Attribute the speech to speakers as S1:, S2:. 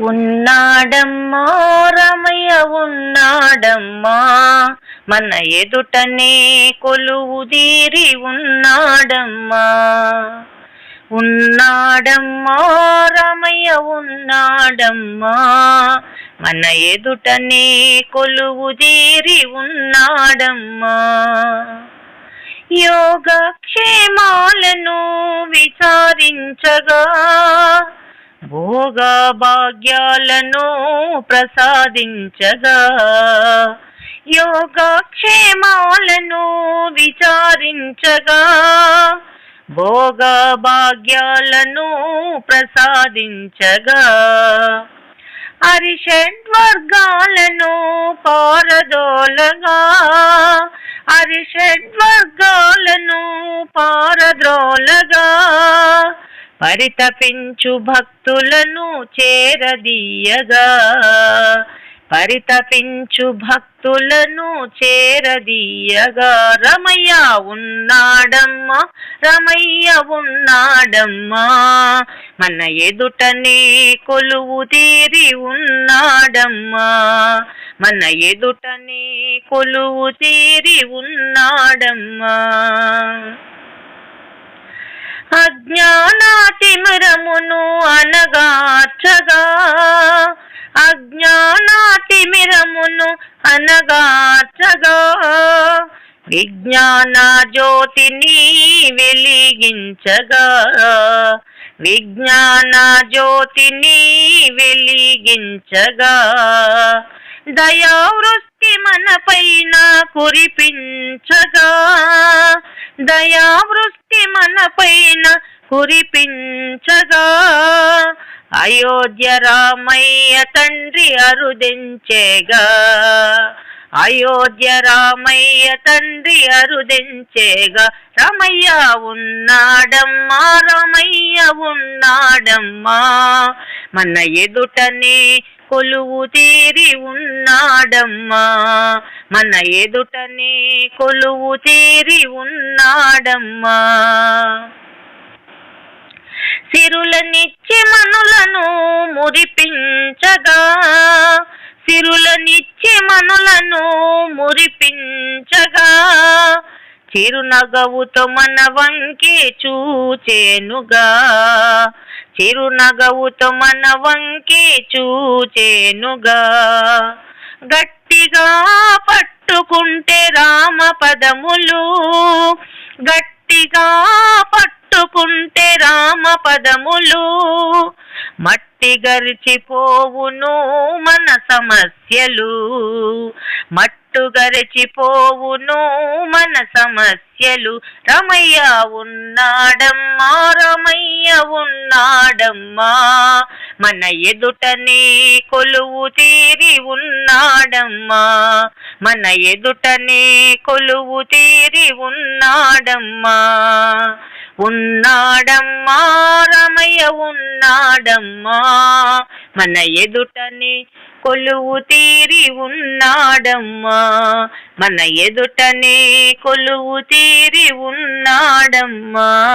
S1: ఉన్నాడమ్మా రమయ్య ఉన్నాడమ్మా. మన ఎదుటనే కొలువుదీరి ఉన్నాడమ్మా. ఉన్నాడమ్మా రమయ్య ఉన్నాడమ్మా. మన ఎదుటనే కొలువుదీరి ఉన్నాడమ్మా. యోగక్షేమాలను విచారించగా భోగ భాగ్యాలను ప్రసాదించగా యోగక్షేమాలను విచారించగా భోగ భాగ్యాలను ప్రసాదించగా అరిషడ్వర్గాలను పారదోలగా అరిషడ్వర్గాలను పారద్రోలగా పరితపించు భక్తులను చేరదీయగా. పరితపించు భక్తులను చేరదీయగా. రమయ్య ఉన్నాడమ్మా రమయ్య ఉన్నాడమ్మా. మన ఎదుటనే కొలువు తీరి ఉన్నాడమ్మా. మన ఎదుటనే కొలువు తీరి ఉన్నాడమ్మా. అజ్ఞానాతిమిరమును అనగార్చగా అజ్ఞానాతిమిరమును అనగార్చగా విజ్ఞాన జ్యోతిని వెలిగించగా. విజ్ఞాన జ్యోతిని వెలిగించగా. దయావృష్టి మన పైన కురిపించగా. దయావృష్టి మన పైన కురిపించగా. అయోధ్య రామయ్య తండ్రి అరుదించేగా. అయోధ్య రామయ్య తండ్రి అరుదించేగా. రమయ్య ఉన్నాడమ్మా రామయ్య ఉన్నాడమ్మా. మన ఎదుటనే కొలువు తీరి ఉన్నాడమ్మా. మన ఎదుటనే కొలువు తీరి ఉన్నాడమ్మా. సిరులనిచ్చి మనులను మురిపించగా సిరులనిచ్చి మనులను మురిపించగా చిరునగవుతో మన వంకే చూచేనుగా. చిరునగవుతో మన వంకే చూచేనుగా. గట్టిగా పట్టుకుంటే రామ పదములు గట్టిగా పట్టుకుంటే రామ పదములు మట్టి గరిచిపోవును మన సమస్యలు. మట్టి గరిచిపోవును మన సమస్యలు. రమయ్య ఉన్నాడమ్మా రమయ్య ఉన్నాడమ్మా. మన ఎదుటనే కొలువు తీరి ఉన్నాడమ్మా. మన ఎదుటనే కొలువు తీరి ఉన్నాడమ్మా. ఉన్నాడమ్మా రమయ్య ఉన్నాడమ్మా. మన ఎదుటనే కొలువు తీరి ఉన్నాడమ్మా. మన ఎదుటనే కొలువు తీరి ఉన్నాడమ్మా.